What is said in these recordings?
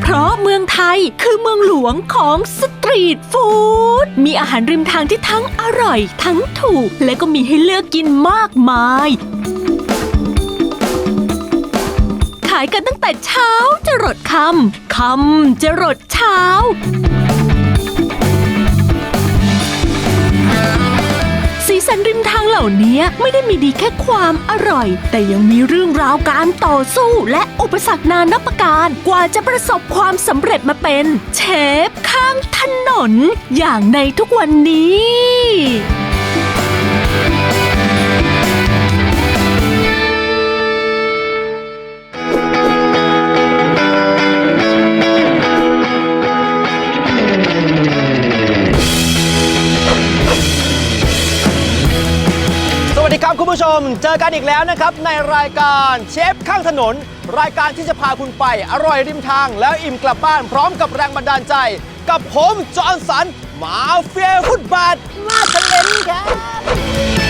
เพราะเมืองไทยคือเมืองหลวงของสตรีทฟู้ มีอาหารริมทางที่ทั้งอร่อย ทั้งถูก และก็มีให้เลือกกินมากมาย ขายกันตั้งแต่เช้าจะรดคำคำจะรดเช้า สีสันริมทางเหล่านี้ไม่ได้มีดีแค่ความอร่อย แต่ยังมีเรื่องราวการต่อสู้และอุปสรรคนานับประการ กว่าจะประสบความสำเร็จมาเป็น เชฟข้างถนน อย่างในทุกวันนี้ ม เจอกันอีกแล้วนะครับในรายการเชฟข้างถนน รายการที่จะพาคุณไปอร่อยริมทาง แล้วอิ่มกลับบ้านพร้อมกับแรงบันดาลใจ กับผมจอห์นสัน มาเฟียฟุตบาทมาทะเลนครับ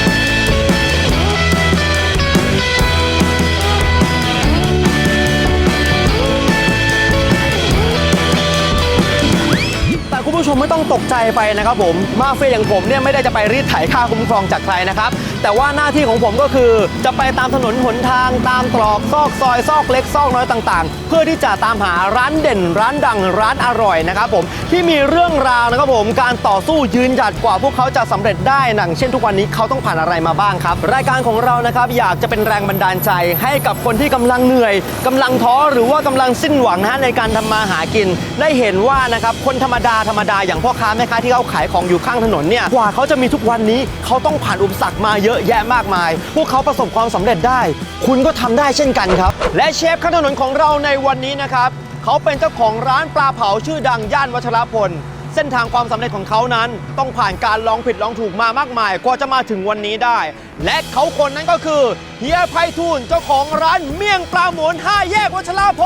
ผู้ชมไม่ต้องตกใจไปนะครับผมมาเฟียอย่างผมเนี่ยไม่ได้จะไปรีดไถค่าคุ้มครองจากใครนะครับแต่ว่าหน้าที่ของผมก็คือจะไปตามถนนหนทางตามตรอกซอกซอยซอกเล็กซอกน้อยต่างๆ เพื่อที่จะตามหาร้านเด่น ร้านดังร้านอร่อยนะครับผมที่มีเรื่องราวนะครับผมการต่อสู้ยืนหยัดกว่าพวกเขาจะสำเร็จได้หนังเช่นทุกวันนี้เขาต้องผ่านอะไรมาบ้างครับ รายการของเรานะครับอยากจะเป็นแรงบันดาลใจให้กับคนที่กำลังเหนื่อยกำลังท้อหรือว่ากำลังสิ้นหวังนะฮะในการทำมาหากินได้เห็นว่านะครับคนธรรมดาธรรมดาอย่างพ่อค้าแม่ค้าที่เขาขายของอยู่ข้างถนนเนี่ยกว่าเขาจะมีทุกวันนี้เขาต้องผ่านอุปสรรคมาเยอะแยะมากมาย พวกเขาประสบความสำเร็จได้ คุณก็ทำได้เช่นกันครับ และเชฟข้างถนนของเราในวันนี้นะครับเขาเป็นเจ้าของร้านปลาเผาชื่อดังย่านวัชรพลเส้นทางความสำเร็จของเขานั้น ต้องผ่านการลองผิดลองถูกมามากมายกว่าจะมาถึงวันนี้ได้ และเขาคนนั้นก็คือเฮียไพฑูรย์เจ้าของร้านเมี่ยงปลาหมุนห้าแยกวัชรพ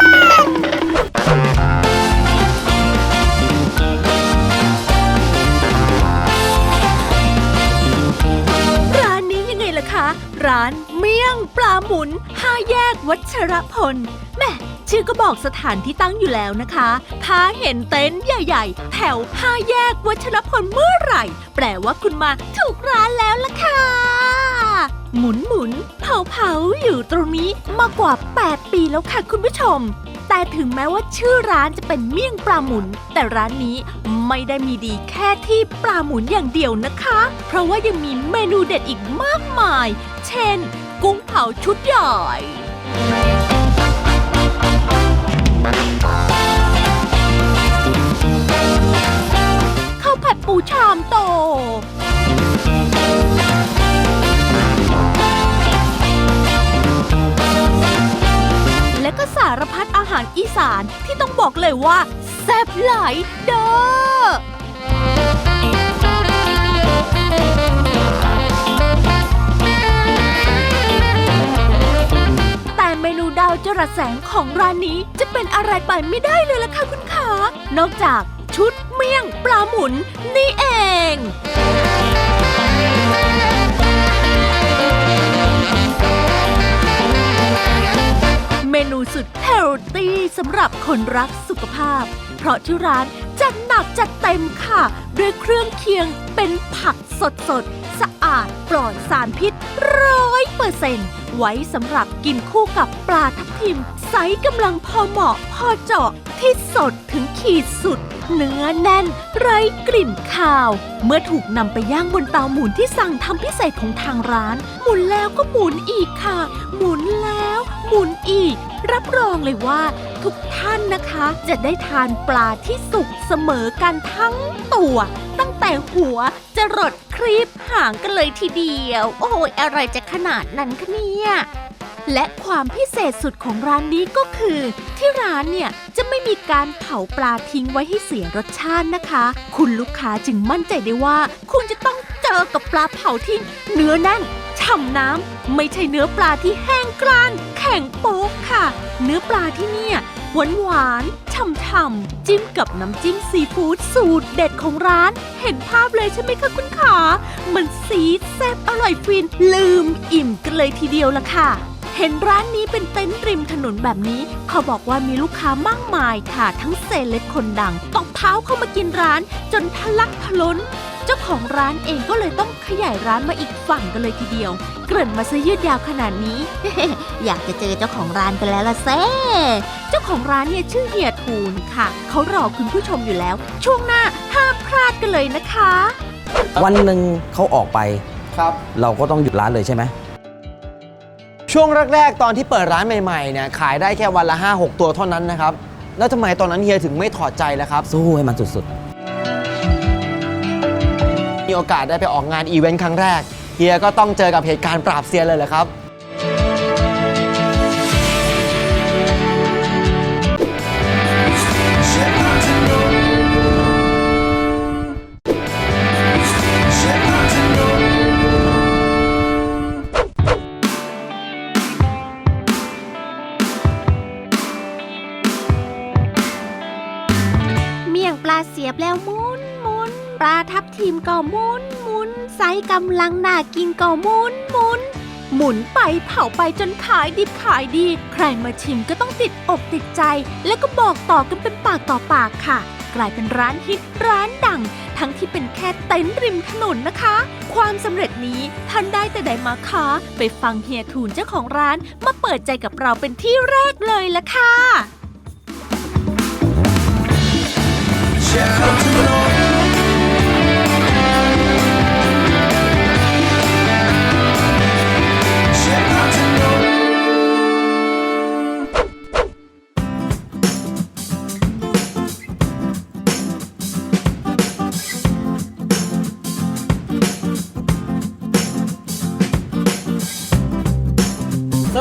ล ล่ะคะ ร้านเมี่ยงปลาหมุนห้าแยกวัชรพลแม่ชื่อก็บอกสถานที่ตั้งอยู่แล้วนะคะ ถ้าเห็นเต็นท์ใหญ่ ๆ แถวห้าแยกวัชรพลเมื่อไหร่ แปลว่าคุณมาถูกร้านแล้วล่ะค่ะ หมุนหมุนเผาเผาอยู่ตรงนี้มากว่า 8 ปีแล้วค่ะคุณผู้ชม แต่ถึงแม้ว่าชื่อร้านจะเป็นเมี่ยงปลาหมุน แต่ร้านนี้ไม่ได้มีดีแค่ที่ปลาหมุนอย่างเดียวนะคะ เพราะว่ายังมีเมนูเด็ดอีกมากมาย เช่น กุ้งเผาชุดใหญ่ข้าวผัดปูชามโต อีสานที่ต้องบอกเลยว่าแซ่บหลายเด้อแต่เมนูดาวจรัสแสงของร้านนี้จะเป็นอะไรไปไม่ได้เลยล่ะค่ะคุณขานอกจากชุดเมี่ยงปลาหมุนนี่เอง มนูสุดเฮลตี้สำหรับคนรักสุขภาพ เพราะที่ร้านจัดหนักจัดเต็มค่ะ ด้วยเครื่องเคียงเป็นผักสดสดสะอาดปลอดสารพิษร้อยเปอร์เซนต์ไว้สำหรับกินคู่กับปลาทับทิมไซส์กำลังพอเหมาะพอเจาะที่สดถึงขีดสุด เนื้อแน่น ไร้กลิ่นคาว เมื่อถูกนำไปย่างบนเตาหมุนที่สั่งทำพิเศษของทางร้าน หมุนแล้วก็หมุนอีกค่ะ หมุนแล้ว หมุนอีก รับรองเลยว่า ทุกท่านนะคะ จะได้ทานปลาที่สุกเสมอกันทั้งตัว ตั้งแต่หัวจะรดครีบหางกันเลยทีเดียว โอ้ยอะไรจะขนาดนั้นคะเนี่ย และความพิเศษสุดของร้านนี้ก็คือ ที่ร้านเนี่ยจะไม่มีการเผาปลาทิ้งไว้ให้เสียรสชาตินะคะ คุณลูกค้าจึงมั่นใจได้ว่า คุณจะต้องเจอกับปลาเผาที่เนื้อแน่นฉ่ำน้ำไม่ใช่เนื้อปลาที่แห้งกร้านแข็งโป๊กค่ะ เนื้อปลาที่เนี่ยหวานหวานฉ่ำๆจิ้มกับน้ำจิ้มซีฟู้ดสูตรเด็ดของร้าน เห็นภาพเลยใช่ไหมคะคุณขา มันซีดแซ่บอร่อยฟินลืมอิ่มกันเลยทีเดียวละค่ะ เห็นร้านนี้เป็นเต็นท์ริมถนนแบบนี้ เขาบอกว่ามีลูกค้ามากมายค่ะ ทั้งเซเลบคนดังตบเท้าเข้ามากินร้าน จนทะลักทะล้น เจ้าของร้านเองก็เลยต้องขยายร้านมาอีกฝั่งกันเลยทีเดียว เกริ่นมาซะยืดยาวขนาดนี้ อยากจะเจอเจ้าของร้านกันแล้วล่ะเซ่เจ้าของร้านเนี่ยชื่อเฮียทูนค่ะ เขารอคุณผู้ชมอยู่แล้ว ช่วงหน้าห้ามพลาดกันเลยนะคะ วันหนึ่งเขาออกไป ครับ เราก็ต้องหยุดร้านเลยใช่ไหม ช่วงแรกๆ ตอนที่เปิดร้านใหม่ๆเนี่ยขายได้แค่วันละ 5-6 ตัวเท่านั้นนะครับ แล้วทำไมตอนนั้นเฮียถึงไม่ถอดใจล่ะครับ สู้ให้มันสุดมีโอกาสได้ไปออกงานอีเวนต์ครั้งแรก เฮียก็ต้องเจอกับเหตุการณ์ปราบเซียนเลยเหรอครับ เมี่ยงปลาเสียบแล้วหมุนหมุนปลาทับทิมก็หมุนหมุนไซกำลังน่ากินก็หมุนหมุนหมุนไปเผาไปจนขายดิบขายดี ใครมาชิมก็ต้องติดอกติดใจ แล้วก็บอกต่อกันเป็นปากต่อปากค่ะ กลายเป็นร้านฮิตร้านดัง ทั้งที่เป็นแค่เต็นท์ริมถนนนะคะ ความสำเร็จนี้ท่านได้แต่ใดมาคะไปฟังเฮียทูนเจ้าของร้านมาเปิดใจกับเราเป็นที่แรกเลยละค่ะ สว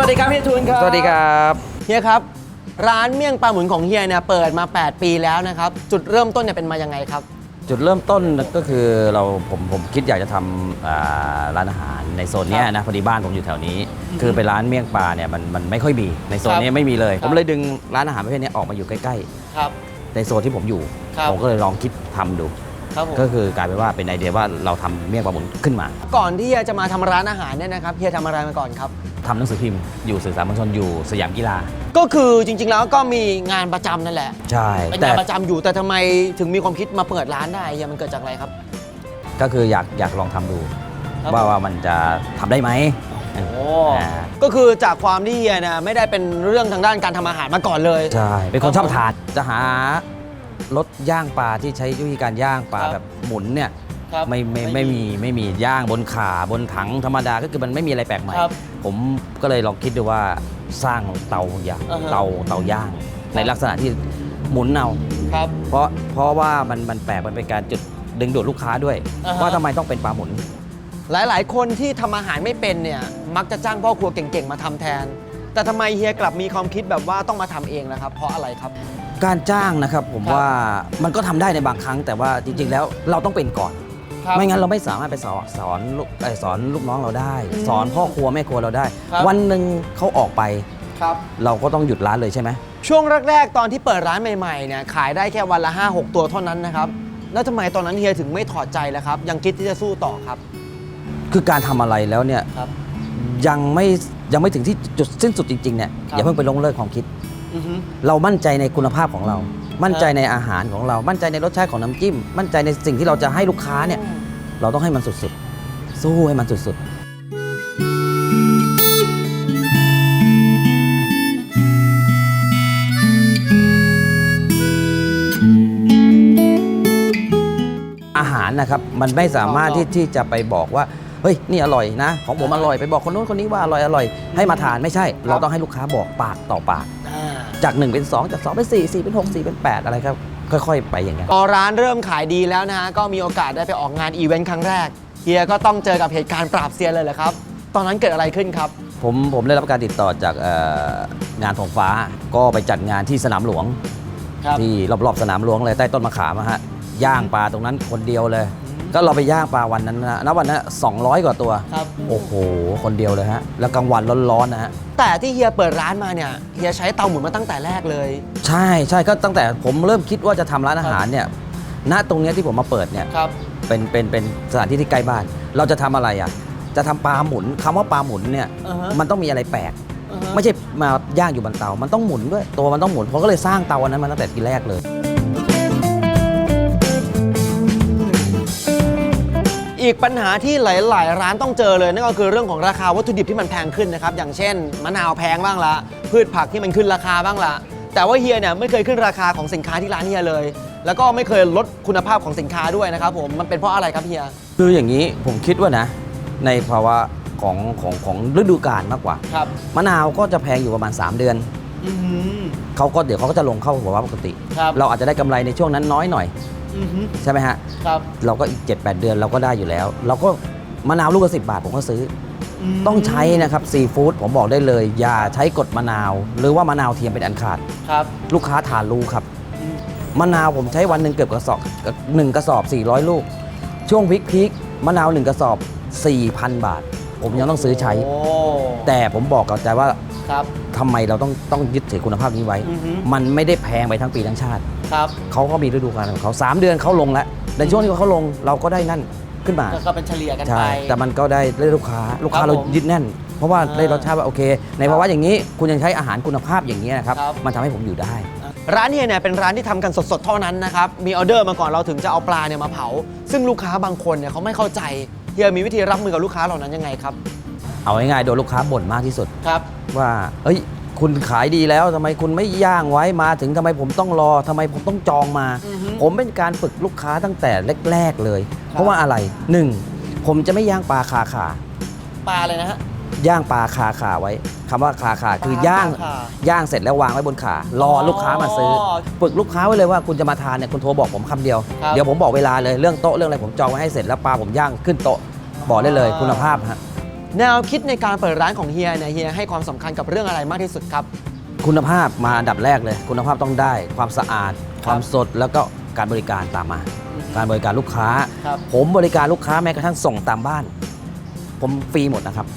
ัสดีครับเฮียทูนครับๆสวัสดีครับ เฮียครับ ร้านเมี่ยงปลาหมุนของเฮียเนี่ยเปิดมา 8 ปีแล้วนะครับ จุดเริ่มต้นเนี่ยเป็นมายังไงครับ จุดเริ่มต้นก็คือเราผมผมคิดอยากจะทำอ่าร้านอาหารในโซนเนี้ยนะพอดีบ้านผมอยู่แถวนี้ คือไปร้านเมี่ยงปลาเนี่ยมันมันไม่ค่อยมีในโซนนี้ไม่มีเลยครับผมเลยดึงร้านอาหารประเภทนี้ออกมาอยู่ใกล้ ครับ ๆ ในโซนที่ผมอยู่ ครับ ผมก็เลยลองคิดทำดู ครับผม ก็คือกลายเป็นว่าเป็นไอเดียว่าเราทำเมี่ยงปลาหมุนขึ้นมาก่อนที่เฮียจะมาทำร้านอาหารเนี่ยนะครับเฮียทำอะไรมาก่อนครับ ทำหนังสือพิมพ์อยู่สื่อสารมวลชนอยู่สยามกีฬา ก็คือจริง ๆ แล้วก็มีงานประจำนั่นแหละ ใช่ เป็นแต่งานประจำอยู่แต่ทำไมถึงมีความคิดมาเปิดร้านได้เฮียมันเกิดจากอะไรครับ ก็คืออยากอยากลองทำดู ครับ ว่าว่ามันจะทำได้ไหมโอ้อ่าก็คือจากความที่เฮียเนี่ยไม่ได้เป็นเรื่องทางด้านการทำอาหารมาก่อนเลย ใช่ เป็นคนคชรับอบทานจะหา รถย่างปลาที่ใช้วิธีการย่างปลาครับแบบหมุนเนี่ยครับไม่ไม่ไม่มีไม่มีย่างบนขาบนถังธรรมดาก็คือมันไม่มีอะไรแปลกใหม่ครับผมก็เลยลองคิดดูว่าสร้างเตาย่างอ่าฮะ เตาเตาย่าง ในลักษณะที่หมุนเอาครับ เพราะเพราะว่ามันมันแปลกมันเป็นการจุดดึงดูดลูกค้าด้วยอ่าฮะ ว่าทำไมต้องเป็นปลาหมุน หลาย ๆ คนที่ทำอาหารไม่เป็นเนี่ย มักจะจ้างพ่อครัวเก่ง ๆ มาทำแทน แต่ทำไมเฮียกลับมีความคิดแบบว่าต้องมาทำเองล่ะครับ เพราะอะไรครับ การจ้างนะครับผมครับว่ามันก็ทำได้ในบางครั้งแต่ว่าจริง ๆ แล้วเราต้องเป็นก่อนไม่งั้นเราไม่สามารถไปสอนสอนลูกเอ่อสอนลูกน้องเราได้ อืมสอนพ่อครัวแม่ครัวเราได้ ครับ วันหนึ่งเขาออกไป ครับ เราก็ต้องหยุดร้านเลยใช่ไหมช่วงแรกๆ ตอนที่เปิดร้านใหม่ๆเนี่ยขายได้แค่วันละ 5-6 ตัวเท่านั้นนะครับ แล้วทำไมตอนนั้นเฮียถึงไม่ถอดใจล่ะครับ ยังคิดที่จะสู้ต่อครับ คือการทำอะไรแล้วเนี่ยครับ ยังไม่ ยังไม่ถึงที่จุดสิ้นสุดจริงๆเนี่ยครับ อย่าเพิ่งไปลงเลิกความคิด อือฮึ เรามั่นใจในคุณภาพของเรา มั่นใจในอาหารของเรา มั่นใจในรสชาติของน้ำจิ้ม มั่นใจในสิ่งที่เราจะให้ลูกค้าเนี่ย เราต้องให้มันสุดๆ สู้ให้มันสุดๆ อาหารนะครับ มันไม่สามารถที่ที่จะไปบอกว่า เฮ้ยนี่อร่อยนะ ของผมอร่อยไปบอกคนนู้นคนนี้ว่าอร่อยอร่อยให้มาทานไม่ใช่ เราต้องให้ลูกค้าบอกปากต่อปาก อ่าจาก 1 เป็น 2 จาก 2 เป็น 4 4 เป็น 6 4 เป็น 8 อะไรครับ ค่อย ๆ ไปอย่างเงี้ย พอร้านเริ่มขายดีแล้วนะฮะก็มีโอกาสได้ไปออกงานอีเวนต์ครั้งแรกเฮียก็ต้องเจอกับเหตุการณ์ปราบเซียนเลยเหรอครับ ตอนนั้นเกิดอะไรขึ้นครับ ผมผมได้รับการติดต่อจากเอ่องานทองฟ้าก็ไปจัดงานที่สนามหลวงครับที่รอบๆสนามหลวงเลยใต้ต้นมะขามอะฮะย่างปลาตรงนั้นคนเดียวเลย ก็เราไปย่างปลาวันนั้นนะณวันนั้น200 กว่าตัว ครับ โอ้โห คนเดียวเลยฮะ แล้วกลางวันร้อนๆนะฮะ แต่ที่เฮียเปิดร้านมาเนี่ยเฮียใช้เตาหมุนมาตั้งแต่แรกเลย ใช่ใช่ก็ตั้งแต่ผมเริ่มคิดว่าจะทำร้านอาหารเนี่ย ณ ตรงเนี้ยที่ผมมาเปิดเนี่ย ครับ เป็นเป็นเป็นสถานที่ที่ใกล้บ้าน เราจะทำอะไรอะ จะทำปลาหมุนคำว่าปลาหมุนเนี่ย อ่าฮะ มันต้องมีอะไรแปลกอ่าฮะไม่ใช่มาย่างอยู่บนเตา มันต้องหมุนด้วย ตัวมันต้องหมุน ผมก็เลยสร้างเตาอันนั้นมาตั้งแต่ทีแรกเลย อีกปัญหาที่หลาย ๆ ร้านต้องเจอเลยนั่นก็คือเรื่องของราคาวัตถุดิบที่มันแพงขึ้นนะครับอย่างเช่น มะนาวแพงบ้างละพืชผักที่มันขึ้นราคาบ้างละแต่ว่าเฮียเนี่ยไม่เคยขึ้นราคาของสินค้าที่ร้านเฮียเลย แล้วก็ไม่เคยลดคุณภาพของสินค้าด้วยนะครับผมมันเป็นเพราะอะไรครับเฮีย คืออย่างนี้ผมคิดว่านะ ในภาวะของของของฤดูกาลมากกว่า ครับมะนาวก็จะแพงอยู่ประมาณ 3 เดือนอืมเขาก็เดี๋ยวเขาก็จะลงเข้าภาวะปกติ ครับ เราอาจจะได้กำไรในช่วงนั้นน้อยหน่อย อืมใช่ไหมฮะ ครับเราก็อีก 7-8 เดือนเราก็ได้อยู่แล้ว เราก็มะนาวลูกละสิบาทผมก็ซื้อมต้องใช้นะครับซีฟู้ดผมบอกได้เลย อย่าใช้กดมะนาว หรือว่ามะนาวเทียมเป็นอันขาด ครับลูกค้าทานรู้ครับ อืมมะนาวผมใช้วันหนึ่งเกือบกระสอบหนึ่งกระสอบ 400 ลูก ช่วงพีคพีคๆมะนาวหนึ่งกระสอบ 4,000 บาท ผมยังต้องซื้อใช้ โอ้แต่ผมบอกกับใจว่าครับ ทำไมเราต้องต้องยึดถือคุณภาพนี้ไว้ อือฮึ มันไม่ได้แพงไปทั้งปีทั้งชาติ ครับเขาก็มีฤดูกาลของเขา3 เดือนเขาลงแล้วในช่วงที่เขาลงเราก็ได้นั่นขึ้นมาก็เป็นเฉลี่ยกันไป ใช่ แต่มันก็ได้ได้ลูกค้า ลูกค้าครับเราผมยึดแน่น เพราะว่าอ่าได้รสชาติว่าโอเค ในภาวะอย่างนี้คุณยังใช้อาหารคุณภาพอย่างนี้ยนะครับ ครับ มันทำให้ผมอยู่ได้ ร้านเฮียเนี่ยเป็นร้านที่ทำกันสดๆเท่านั้นนะครับ มีออเดอร์มาก่อนเราถึงจะเอาปลาเนี่ยมาเผา ซึ่งลูกค้าบางคนเนี่ยเขาไม่เข้าใจเฮียมีวิธีรับมือกับลูกค้าเหล่านั้นยังไงครับ เอาง่ายๆโดนลูกค้าบ่นมากที่สุด ครับ ว่าเฮ้ย คุณขายดีแล้วทำไมคุณไม่ย่างไว้มาถึงทำไมผมต้องรอทำไมผมต้องจองมา อือฮึผมเป็นการฝึกลูกค้าตั้งแต่แรก ๆเลยครับเพราะว่าอะไรหนึ่งผมจะไม่ย่างปลาคาขาปลาเลยนะฮะ ย่างปลาคาขาไว้คำว่าคาขาคือปลาย่างคาขาย่างเสร็จแล้ววางไว้บนขารอออลูกค้ามาซื้อ ฝึกลูกค้าไว้เลยว่าคุณจะมาทานเนี่ยคุณโทรบอกผมคำเดียว ครับ เดี๋ยวผมบอกเวลาเลยเรื่องโต๊ะเรื่องอะไรผมจองไว้ให้เสร็จแล้วปลาผมย่างขึ้นโต๊ะบอกได้เลยอ่าคุณภาพฮะ แนวคิดในการเปิดร้านของเฮียเนี่ยเฮียให้ความสำคัญกับเรื่องอะไรมากที่สุดครับ คุณภาพมาอันดับแรกเลย คุณภาพต้องได้ความสะอาดครับความสดแล้วก็การบริการตามมา การบริการลูกค้า ครับ ผมบริการลูกค้าแม้กระทั่งส่งตามบ้าน ผมฟรีหมดนะครับ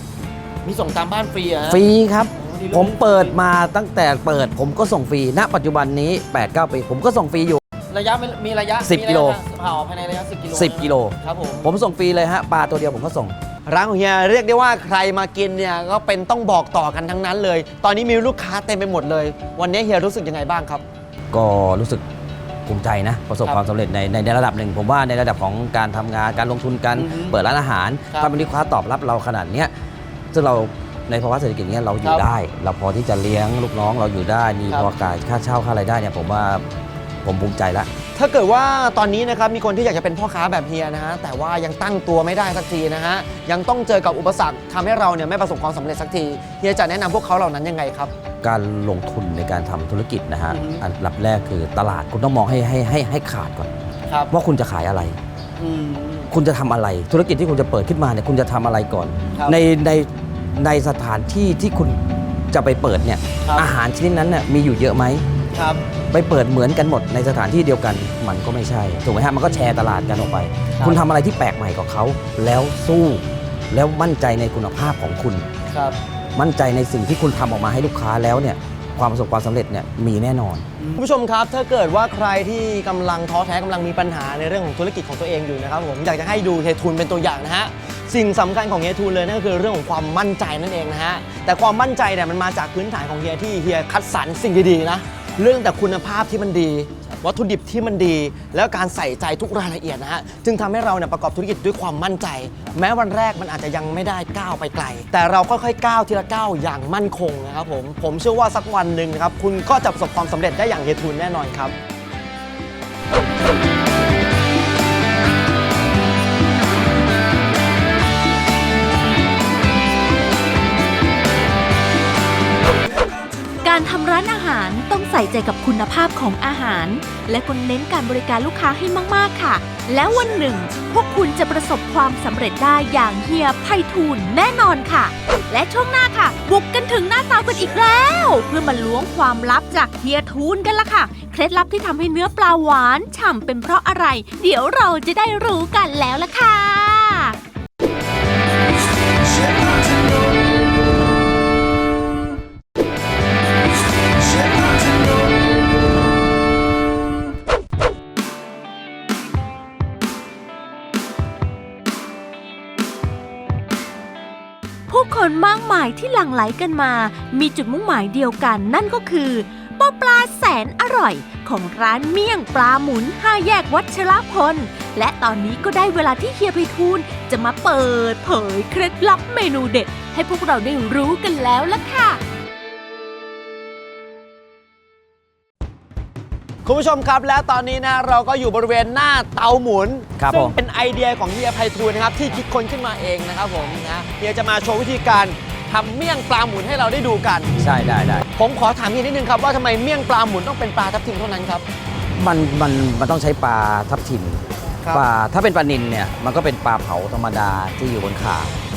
มีส่งตามบ้านฟรีอะฮะ ฟรีครับ โอ้ดีเลย ผมเปิดมาตั้งแต่เปิด ผมก็ส่งฟรีณปัจจุบันนี้ 8-9 ปี ผมก็ส่งฟรีอยู่ ระยะมันมีระยะสิบมีกิโลระยะเผาภายในระยะ 10 กิโล10กิโล ครับผม ผมส่งฟรีเลยฮะปลาตัวเดียวผมก็ส่ง ร้านของเฮียเรียกได้ว่าใครมากินเนี่ยก็เป็นต้องบอกต่อกันทั้งนั้นเลย ตอนนี้มีลูกค้าเต็มไปหมดเลย วันนี้เฮียรู้สึกยังไงบ้างครับ ก็รู้สึกภูมิใจนะ ประสบครับความสำเร็จในในในระดับหนึ่ง ผมว่าในระดับของการทำงานการลงทุนการอือฮึเปิดร้านอาหารครับถ้าเป็นลูกค้าตอบรับเราขนาดเนี้ยซึ่งเราในภาวะเศรษฐกิจเนี้ยเราอคยู่รับได้ เราพอที่จะเลี้ยงลูกน้องเราอยู่ได้มีครับ พอการค่าเช่าค่าอะไรายได้เนี่ยผมว่าผมภูมิใจละ ถ้าเกิดว่าตอนนี้นะครับมีคนที่อยากจะเป็นพ่อค้าแบบเฮียนะฮะแต่ว่ายังตั้งตัวไม่ได้สักทีนะฮะยังต้องเจอกับอุปสรรคทำให้เราเนี่ยไม่ประสบความสำเร็จสักทีเฮียจะแนะนำพวกเขาเหล่านั้นยังไงครับ การลงทุนในการทำธุรกิจนะฮะอือฮึ อันดับแรกคือตลาดคุณต้องมองให้ให้ให้ให้ขาดก่อน ครับว่าคุณจะขายอะไร อืม คุณจะทำอะไร ธุรกิจที่คุณจะเปิดขึ้นมาเนี่ยคุณจะทำอะไรก่อน ครับในในในสถานที่ที่คุณจะไปเปิดเนี่ยครับ อาหารชนิดนั้นน่ะมีอยู่เยอะไหม ครับ ไปเปิดเหมือนกันหมดในสถานที่เดียวกันมันก็ไม่ใช่ถูกไหมฮะมันก็แชร์ตลาดกันออกไป ครับ คุณทำอะไรที่แปลกใหม่กว่าเขาแล้วสู้ แล้วมั่นใจในคุณภาพของคุณ ครับมั่นใจในสิ่งที่คุณทำออกมาให้ลูกค้าแล้วเนี่ยความประสบความสำเร็จเนี่ยมีแน่นอน คุณผู้ชมครับ ถ้าเกิดว่าใครที่กำลังท้อแท้กำลังมีปัญหาในเรื่องของธุรกิจของตัวเองอยู่นะครับผมอยากจะให้ดูเฮทุนเป็นตัวอย่างนะฮะสิ่งสำคัญของเฮทุนเลยนั่นก็คือเรื่องของความมั่นใจนั่นเองนะฮะแต่ความมั่นใจเนี่ยมันมาจากพื้นฐานของเฮียที่เฮียคัดสรรสิ่งดีๆนะ เรื่องแต่คุณภาพที่มันดี วัตถุดิบที่มันดี แล้วการใส่ใจทุกรายละเอียดนะฮะจึงทำให้เราเนี่ยประกอบธุรกิจด้วยความมั่นใจ แม้วันแรกมันอาจจะยังไม่ได้ก้าวไปไกล แต่เราค่อยๆก้าวทีละก้าวอย่างมั่นคงนะครับผมผมเชื่อว่าสักวันหนึ่งนะครับคุณก็จะประสบความสำเร็จได้อย่างเฮทุนแน่นอนครับ การทำร้านอาหารต้องใส่ใจกับคุณภาพของอาหาร และก็เน้นการบริการลูกค้าให้มาก ๆ ค่ะ แล้ววันหนึ่ง พวกคุณจะประสบความสำเร็จได้อย่างเฮียไพฑูรย์แน่นอนค่ะ และช่วงหน้าค่ะ บุกกันถึงหน้าเตากันอีกแล้ว เพื่อมาล้วงความลับจากเฮียทูนกันละค่ะ เคล็ดลับที่ทำให้เนื้อปลาหวานฉ่ำเป็นเพราะอะไร เดี๋ยวเราจะได้รู้กันแล้วละค่ะากมายที่หลั่งไหลกันมา มีจุดมุ่งหมายเดียวกันนั่นก็คือปอปลาแสนอร่อย ของร้านเมี่ยงปลาหมุนห้าแยกวัชรพล และตอนนี้ก็ได้เวลาที่เฮียไพฑูรย์จะมาเปิดเผยเคล็ดลับเมนูเด็ด ให้พวกเราได้รู้กันแล้วล่ะค่ะคุณผู้ชมครับและตอนนี้นะเราก็อยู่บริเวณหน้าเตาหมุนครับซึ่งผม เป็นไอเดียของเฮียไพฑูรย์นะครับที่คิดค้นขึ้นมาเองนะครับผมนะเฮียจะมาโชว์วิธีการ ทำเมี่ยงปลาหมุนให้เราได้ดูกัน ใช่ได้ได้ ผมขอถามเฮียนิดนึงครับว่าทำไมเมี่ยงปลาหมุนต้องเป็นปลาทับทิมเท่านั้นครับ มันมันมันต้องใช้ปลาทับทิมครับ ปลาถ้าเป็นปลานิลเนี่ยมันก็เป็นปลาเผาธรรมดาที่อยู่บนขา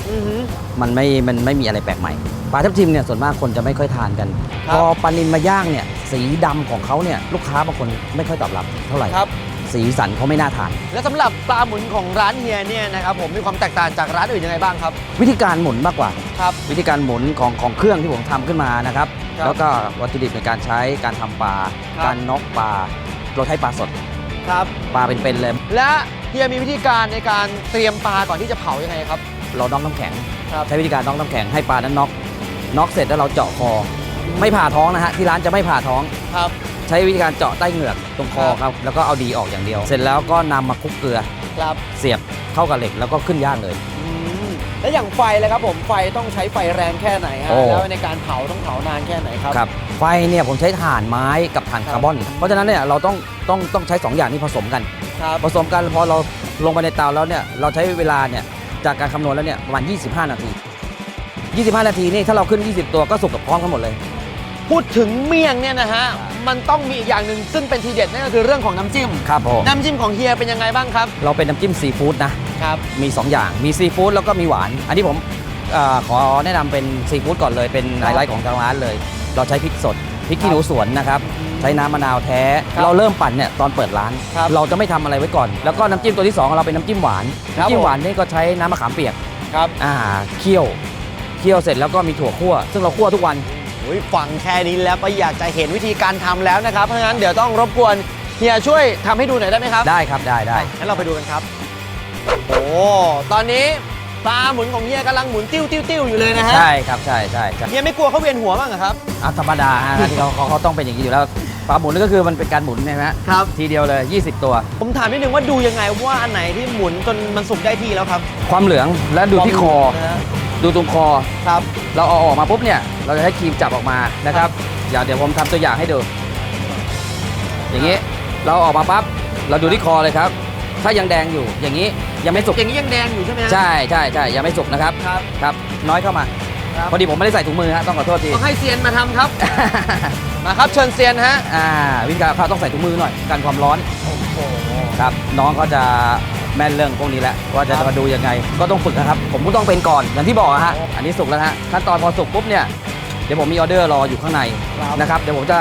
อือหือ มันไม่มันไม่มีอะไรแปลกใหม่ปลาทับทิมเนี่ยส่วนมากคนจะไม่ค่อยทานกัน ครับ พอปลานิลมาย่างเนี่ยสีดำของเขาเนี่ยลูกค้าบางคนไม่ค่อยตอบรับเท่าไหร่ ครับ สีสันเขาไม่น่าทาน และสำหรับปลาหมุนของร้านเฮียเนี่ยนะครับผมมีความแตกต่างจากร้านอื่นยังไงบ้างครับ วิธีการหมุนมากกว่า ครับ วิธีการหมุนของของเครื่องที่ผมทำขึ้นมานะครับ ครับแล้วก็วัตถุดิบในการใช้การทำปลา ครับ การน็อกปลา เราใช้ปลาสด ครับ ปลาเป็นๆเลย และเฮียมีวิธีการในการเตรียมปลาก่อนที่จะเผายังไงครับ เราน็อกน้ำแข็ง ครับ ใช้วิธีการน็อกน้ำแข็งให้ปลานั้นน็อกน็อกเสร็จแล้วเราเจาะคอ ไม่ผ่าท้องนะฮะที่ร้านจะไม่ผ่าท้อง ครับ ใช้วิธีการเจาะใต้เหงือกตรงคอครับ แล้วก็เอาดีออกอย่างเดียว เสร็จแล้วก็นำมาคลุกเกลือครับเสียบเข้ากับเหล็กแล้วก็ขึ้นย่างเลย อืมแล้วอย่างไฟเลยครับผมไฟต้องใช้ไฟแรงแค่ไหนฮะโอ้ แล้วในการเผาต้องเผานานแค่ไหนครับ ครับไฟเนี่ยผมใช้ถ่านไม้กับถ่านครับคาร์บอน เพราะฉะนั้นเนี่ยเราต้องต้องต้องใช้2อย่างนี้ผสมกัน ครับผสมกันพอเราลงไปในเตาแล้วเนี่ยเราใช้เวลาเนี่ยจากการคำนวณแล้วเนี่ยประมาณ 25 นาที 25 นาทีนี่ถ้าเราขึ้น 20 ตัวก็สุกกับพร้อมกันหมดเลย พูดถึงเมี่ยงเนี่ยนะฮะ มันต้องมีอีกอย่างหนึ่งซึ่งเป็นทีเด็ดนั่นก็คือเรื่องของน้ำจิ้ม ครับผมน้ำจิ้มของเฮียเป็นยังไงบ้างครับ เราเป็นน้ำจิ้มซีฟู้ดนะครับ มี 2 อย่างมีซีฟู้ดแล้วก็มีหวาน อันนี้ผมเออขอแนะนำเป็นซีฟู้ดก่อนเลยเป็นไฮไลท์ของทางร้านเลย เราใช้พริกสดพริกขี้หนูสวนนะครับใช้น้ำมะนาวแท้ ครับเราเริ่มปั่นเนี่ยตอนเปิดร้าน ครับเราจะไม่ทำอะไรไว้ก่อน แล้วก็น้ำจิ้มตัวที่2ของเราเป็นน้ำจิ้มหวานครับน้ำจิ้มผมหวานนี่ก็ใช้น้ำมะขามเปียก ครับ อ่าเคี่ยวเคี่ยวเสร็จแล้วก็มีถั่วคั่ว ซึ่งเราคั่วทุกวันอุ๊ย ฟังแค่นี้แล้วก็อยากจะเห็นวิธีการทำแล้วนะครับ เพราะฉะนั้นเดี๋ยวต้องรบกวนเฮียช่วยทำให้ดูหน่อยได้ไหมครับ ได้ครับได้ได้งั้นเราไปดูกันครับ โอ้ตอนนี้ปลาหมุนของเฮียกำลังหมุนติ้วติ้วติ้วอยู่เลยนะฮะ ใช่ครับใช่ใช่ใช่เฮียไม่กลัวเขาเวียนหัวบ้างเหรอครับอะธรรมดาฮะที่เขาเขาเขาต้องเป็นอย่างนี้อยู่แล้วปลาหมุนนี่ก็คือมันเป็นการหมุนใช่ไหมฮะครับทีเดียวเลย 20 ตัว ผมถามนิดนึงว่าดูยังไงว่าอันไหนที่หมุนจนมันสุกได้ที่แล้วครับ ความเหลืองและดูที่คอนะฮะ ดูตรงคอ ครับ เราเอาออกมาปุ๊บเนี่ย เราจะใช้ครีมจับออกมานะครับ อย่าเดี๋ยวผมทำตัวอย่างให้ดู อย่างนี้ เราเอาออกมาปั๊บ เราดูที่คอเลยครับ ถ้ายังแดงอยู่ อย่างนี้ยังไม่สุก อย่างนี้ยังแดงอยู่ใช่ไหมฮะ ใช่ใช่ใช่ยังไม่สุกนะครับ ครับ ครับ น้อยเข้ามา ครับ พอดีผมไม่ได้ใส่ถุงมือฮะ ต้องขอโทษที ต้องให้เซียนมาทำครับ มาครับเชิญเซียนฮะ อ่าวิธีการเขาต้องใส่ถุงมือหน่อยกันความร้อน โอ้โห ครับ น้องเขาจะ แม่นเรื่องพวกนี้แหละว่าจะครับมาดูยังไง ก็ต้องฝึกนะครับ ผมก็ต้องเป็นก่อนอย่างที่บอกอะฮะโอ้อันนี้สุกแล้วฮะขั้นตอนพอสุกปุ๊บเนี่ยเดี๋ยวผมมีออเดอร์รออยู่ข้างในครับนะครับเดี๋ยวผมจะ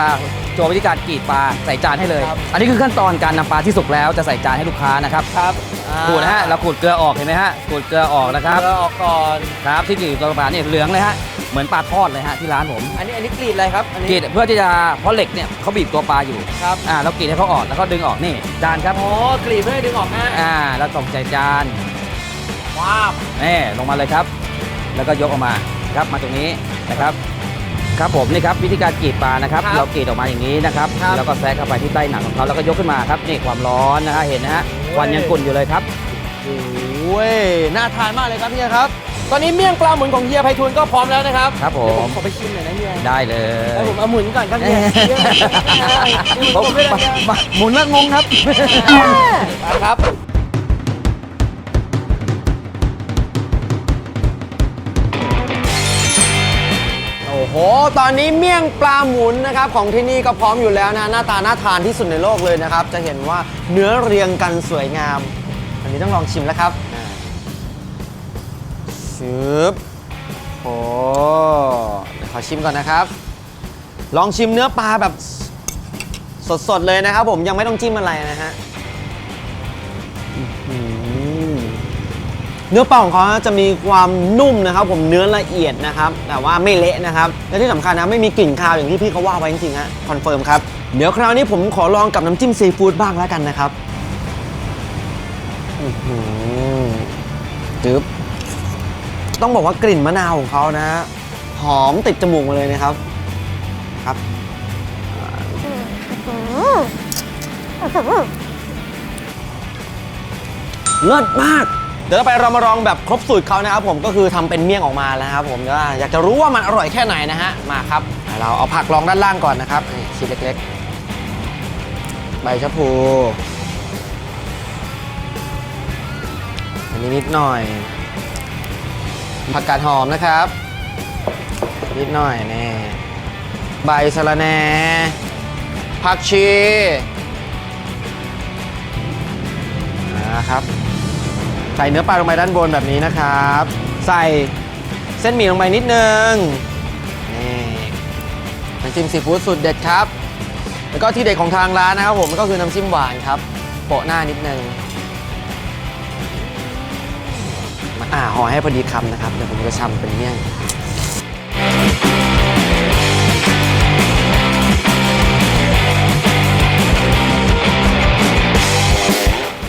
โชว์วิธีการกรีดปลาใส่จานให้เลยครับอันนี้คือขั้นตอนการนำปลาที่สุกแล้วจะใส่จานให้ลูกค้านะครับครับขูดนะฮะเราขูดเกลือออกเห็นไหมฮะขูดเกลือออกนะครับเกลือออกก่อนครับที่อยู่ตัวปลาเนี่ยเหลืองเลยฮะ เหมือนปลาทอดเลยฮะที่ร้านผมอันนี้อันนี้กรีดอะไรครับ อันนี้ กรีดเพื่อที่จะเพราะเหล็กเนี่ยเขาบีบตัวปลาอยู่ครับ อ่าเรากรีดให้เขาออกแล้วก็ดึงออกนี่จานครับอ๋อกรีดเพื่อให้ดึงออกนะอ่าแล้วตกใจจานว้าวนี่ลงมาเลยครับ แล้วก็ยกออกมาครับมาตรงนี้นะครับ ครับผมนี่ครับวิธีการกรีดปลานะครับ ครับเรากรีดออกมาอย่างนี้นะครับ ครับ แล้วก็แทรกเข้าไปที่ใต้หนังของเขาแล้วก็ยกขึ้นมาครับนี่ความร้อนนะฮะเห็นนะฮะควันยังกุ่นอยู่เลยครับ โอ้ยน่าทานมากเลยครับเฮียครับ ตอนนี้เมี่ยงปลาหมุนของเฮียไพฑูรย์ก็พร้อมแล้วนะครับครับผม เดี๋ยวผมขอไปชิมหน่อยนะเฮียได้เลยให้ผมเอาหมุนก่อนครับเฮียผมผมไม่ได้มามาหมุนแล้วงงครับครับ โอ้โหโห ตอนนี้เมี่ยงปลาหมุนนะครับของที่นี่ก็พร้อมอยู่แล้วนะ หน้าตาน่าทานที่สุดในโลกเลยนะครับ จะเห็นว่าเนื้อเรียงกันสวยงาม อันนี้ต้องลองชิมแล้วครับอ่า ชึบโอ้เดี๋ยวขอชิมก่อนนะครับ ลองชิมเนื้อปลาแบบสดๆเลยนะครับ ผมยังไม่ต้องจิ้มอะไรนะฮะเนื้อปลาของเขาจะมีความนุ่มนะครับ ผมเนื้อละเอียดนะครับ แต่ว่าไม่เละนะครับ และที่สำคัญนะไม่มีกลิ่นคาวอย่างที่พี่เขาว่าไว้จริงๆฮะคอนเฟิร์มครับเดี๋ยวคราวนี้ผมขอลองกับน้ำจิ้มซีฟู้ดบ้างแล้วกันนะครับอื้อหือจึ๊บ ต้องบอกว่ากลิ่นมะนาวของเขานะ หอมติดจมูกมาเลยนะครับ ครับเลิศมาก เดี๋ยวต่อไปเรามาลองแบบครบสูตรเขานะครับผมก็คือทำเป็นเมี่ยงออกมาแล้วครับ ผมว่าอยากจะรู้ว่ามันอร่อยแค่ไหนนะฮะมาครับ เราเอาผักรองด้านล่างก่อนนะครับนี่ชิ้นเล็กๆ ใบชะพูอันนี้นิดหน่อย ผักกาดหอมนะครับ นิดหน่อยแน่ใบสะระแหน่ผักชีนะครับ ใส่เนื้อปลาลงไปด้านบนแบบนี้นะครับ ใส่เส้นหมี่ลงไปนิดนึงนี่น้ำจิ้มซีฟู้ดสูตรเด็ดครับ แล้วก็ที่เด็ดของทางร้านนะครับผมก็คือน้ำจิ้มหวานครับโปะหน้านิดนึง มาอ่าห่อให้พอดีคำนะครับเดี๋ยวผมจะชำเป็นเมี่ยง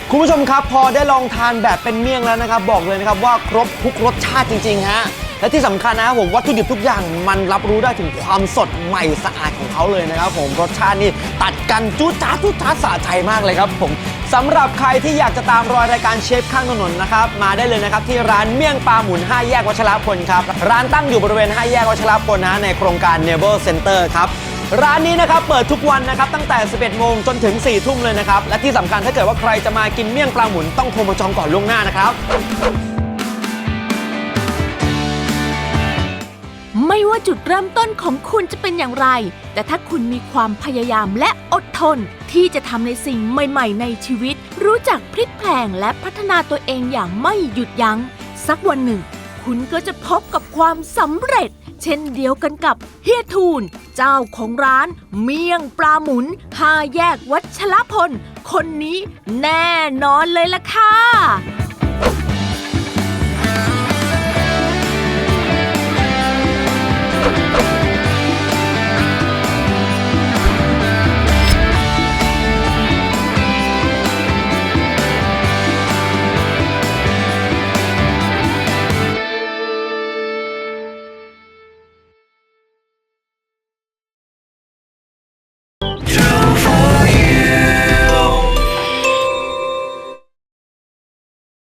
คุณผู้ชมครับพอได้ลองทานแบบเป็นเมี่ยงแล้วนะครับบอกเลยนะครับว่าครบทุกรสชาติจริงๆฮะและที่สำคัญนะครับผมวัตถุดิบทุกอย่างมันรับรู้ได้ถึงความสดใหม่สะอาดของเขาเลยนะครับผมรสชาตินี่ตัดกันจุดจ้าจุดจ้าสะใจมากเลยครับผม สำหรับใครที่อยากจะตามรอยรายการเชฟข้างถนนนะครับ มาได้เลยนะครับที่ร้านเมี่ยงปลาหมุน 5 แยกวัชรพลครับ ร้านตั้งอยู่บริเวณ 5 แยกวัชรพลนะในโครงการ n e v e r Center ครับ ร้านนี้นะครับเปิดทุกวันนะครับตั้งแต่ 11 โมงจนถึง 4 ทุ่มเลยนะครับ และที่สำคัญถ้าเกิดว่าใครจะมากินเมี่ยงปลาหมุนต้องโทรมาจองก่อนล่วงหน้านะครับ ไม่ว่าจุดเริ่มต้นของคุณจะเป็นอย่างไร แต่ถ้าคุณมีความพยายามและอดทน ที่จะทำในสิ่งใหม่ ๆ ในชีวิต รู้จักพลิกแพลงและพัฒนาตัวเองอย่างไม่หยุดยัง้ง สักวันหนึ่ง คุณก็จะพบกับความสำเร็จ เช่นเดียวกันกับเฮียทูนเจ้าของร้าน เมี่ยงปลาหมุนห้าแยกวัชรพล คนนี้แน่นอนเลยล่ะค่ะ